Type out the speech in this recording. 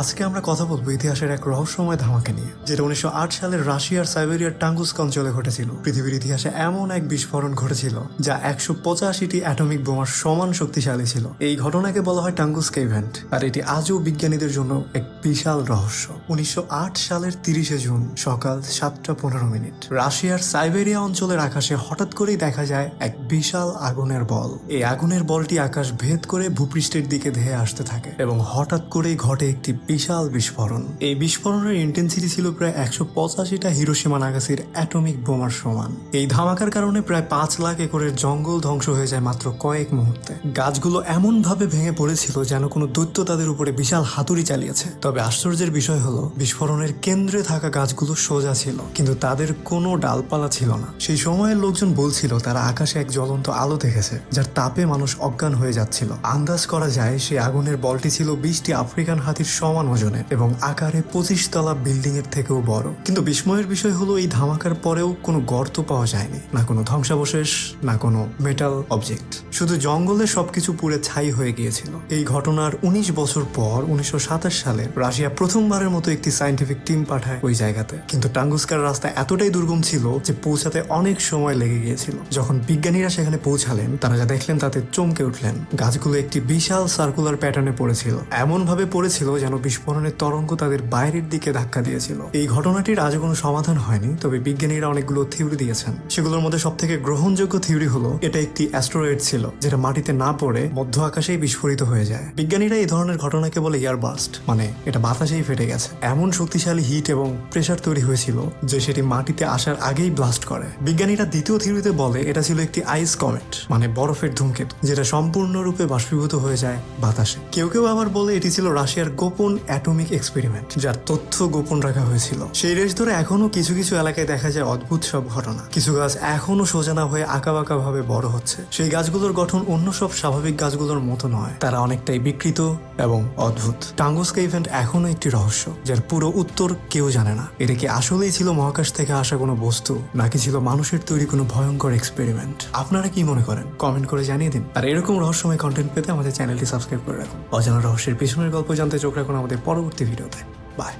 আজকে আমরা কথা বলব ইতিহাসের এক রহস্যময় ধামাকে নিয়ে, যেটা উনিশশো আট সালের রাশিয়ার সাইবেরিয়ার টাঙ্গুস্ক অঞ্চলে ঘটেছিল। পৃথিবীর ইতিহাসে এমন এক বিস্ফোরণ ঘটেছিল, যা একশো পঁচাশিটি অ্যাটমিক বোমার সমান শক্তিশালী ছিল। এই ঘটনাকে বলা হয় টাঙ্গুস্ক ইভেন্ট আর এটি আজও বিজ্ঞানীদের জন্য এক বিশাল রহস্য। উনিশশো আট সালের তিরিশে জুন সকাল সাতটা পনেরো মিনিট, রাশিয়ার সাইবেরিয়া অঞ্চলের আকাশে হঠাৎ করেই দেখা যায় এক বিশাল আগুনের বল। এই আগুনের বলটি আকাশ ভেদ করে ভূপৃষ্ঠের দিকে ধেয়ে আসতে থাকে, এবং হঠাৎ করেই ঘটে একটি বিশাল বিস্ফোরণ। এই বিস্ফোরণের ইন্টেন্সিটি ছিল প্রায় একশো পঁচাশিটা হিরোসীমা নাগাসির অ্যাটমিক বোমার সমান। এই ধামাকার কারণে প্রায় পাঁচ লাখ একরের জঙ্গল ধ্বংস হয়ে যায় মাত্র কয়েক মুহূর্তে। গাছগুলো এমন ভাবে ভেঙে পড়েছিল যেন কোনো দৈত্য তাদের উপরে বিশাল হাতুড়ি চালিয়েছে। তবে আশ্চর্যের বিষয় হলো, বিস্ফোরণের কেন্দ্রে থাকা গাছগুলো সোজা ছিল, কিন্তু তাদের কোনো ডালপালা ছিল না। সেই সময়ের লোকজন বলছিল, তারা আকাশে এক জ্বলন্ত আলো দেখেছে, যার তাপে মানুষ অজ্ঞান হয়ে যাচ্ছিল। আন্দাজ করা যায়, সেই আগুনের বলটি ছিল বিশটি আফ্রিকান হাতির সমান ওজনের এবং আকারে পঁচিশ তলা বিল্ডিং এর থেকেও বড়। কিন্তু বিস্ময়ের বিষয় হলো, এই ধামাকার পরেও কোনো গর্ত পাওয়া যায়নি। না কোনো ধ্বংসাবশেষ, না কোনো মেটাল অবজেক্ট শুধু জঙ্গলে সবকিছু পুড়ে ছাই হয়ে গিয়েছিল। এই ঘটনার উনিশ বছর পর উনিশশো সাতাশ সালে রাশিয়া প্রথমবারের মতো একটি সাইন্টিফিক টিম পাঠায় ওই জায়গাতে। কিন্তু টাঙ্গুস্কার রাস্তা এতটাই দুর্গম ছিল যে পৌঁছাতে অনেক সময় লেগে গিয়েছিল। যখন বিজ্ঞানীরা সেখানে পৌঁছালেন, তারা যা দেখলেন তাতে চমকে উঠলেন। গাছগুলো একটি বিশাল সার্কুলার প্যাটার্নে পড়েছিল। এমন ভাবে পড়েছিল যেন বিস্ফোরণের তরঙ্গ তাদের বাইরের দিকে ধাক্কা দিয়েছিল। এই ঘটনাটির আজও কোনো সমাধান হয়নি, তবে বিজ্ঞানীরা অনেকগুলো থিওরি দিয়েছেন। সেগুলোর মধ্যে সব থেকে গ্রহণযোগ্য থিওরি হলো, এটা একটি অ্যাস্ট্রয়েড ছিল, যেটা মাটিতে না পড়ে মধ্য আকাশেই বিস্ফোরিত হয়ে যায়। বিজ্ঞানীরা এই ধরনের ঘটনাকে বলে ইয়ার বাস্ট মানে এটা বাতাসেই ফেটে গেছে। এমন শক্তিশালী হিট এবং প্রেসার তৈরি হয়েছিল, যে সেটি মাটিতে আসার আগেই ব্লাস্ট করে। বিজ্ঞানীরা দ্বিতীয় থিওরিতে বলে, এটা ছিল একটি আইস কমেট মানে বরফের ধূমকেতু, যেটা সম্পূর্ণরূপে বাষ্পীভূত হয়ে যায় বাতাসে। কেউ কেউ আবার বলে, এটি ছিল রাশিয়ার গোপন অ্যাটমিক এক্সপেরিমেন্ট, যার তথ্য গোপন রাখা হয়েছিল। সেই রেশ ধরে এখনও কিছু কিছু এলাকায় দেখা যায় অদ্ভুত সব ঘটনা। কিছু গাছ এখনও সোজা না হয়ে আঁকাবাঁকা ভাবে বড় হচ্ছে। সেই গাছগুলোর গঠন অন্য সব স্বাভাবিক গাছগুলোর মতো নয়। তারা অনেকটাই বিকৃত এবং অদ্ভুত। টাঙ্গুস্কা ইভেন্ট এখনও একটি রহস্য, যার পুরো উত্তর কেউ জানে না। এটা কি আসলেই ছিল মহাকাশ থেকে আসা কোনো বস্তু, নাকি ছিল মানুষের তৈরি কোনো ভয়ঙ্কর এক্সপেরিমেন্ট? আপনারা কি মনে করেন? কমেন্ট করে জানিয়ে দিন। আর এরকম রহস্যময় কন্টেন্ট পেতে আমাদের চ্যানেলটি সাবস্ক্রাইব করে রাখুন। অজানা রহস্যের পিছনের গল্প জানতে চোখ রাখুন। আমাদের পরবর্তী ভিডিওতে। বাই